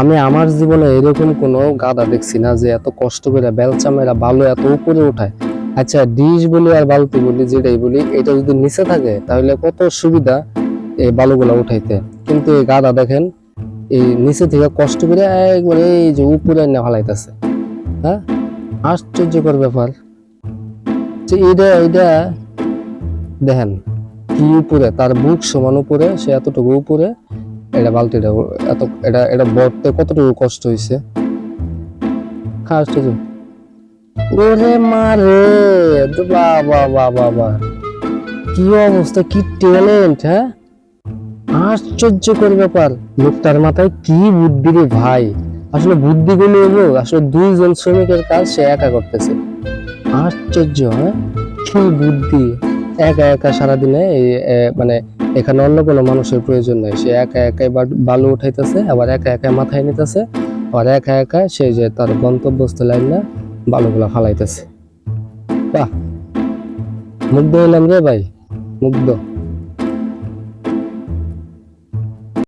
আমি আমার জীবনে এরকম কোনো গাদা দেখছি না যে এত কষ্ট করে বেলচা মেরা বালু এত উপরে উঠায়। আচ্ছা ডিশ বলি আর বালতি বলি, যেটাই বলি, এটা যদি নিচে থাকে, তাহলে কত সুবিধা এই বালুগুলা উঠাইতে? কিন্তু এই গাদা দেখেন, এই নিচে থেকে কষ্ট করে একবারে এই যে উপরে না ফালাইতেছে। হ্যাঁ? আশ্চর্যকর ব্যাপার। যে এটা এটা দেখেন, কি উপরে, তার বুক সমান উপরে, সে এতটুকু উপরে এটা বালতিটা এত, এটা এটা বর্তে কতটুকু কষ্ট হয়েছে আশ্চর্য ওরে মারে বাবা বাবা বাবা কি অবস্থা, কি ট্যালেন্ট হ্যাঁ? আশ্চর্যকর ব্যাপার। লোকটার মাথায় কি বুদ্ধি রে ভাই। আসলে বুদ্ধি গুলো আসলে দুইজন শ্রমিকের কাজ সে একা করতেছে। আশ্চর্য হ্যাঁ? কি বুদ্ধি। একা একা সারাদিনে মানে এখানে অন্য কোনো মানুষের প্রয়োজন নেই। সে একা একাই বালু উঠাইতেছে, আবার একা একাই মাথায় নিতেছে, আবার একা একা সে যে তার গন্তব্যস্থ লাইন না বালুগুলা ফালাইতেছে। বাহ! মুগ্ধ হইলাম রে ভাই, মুগ্ধ।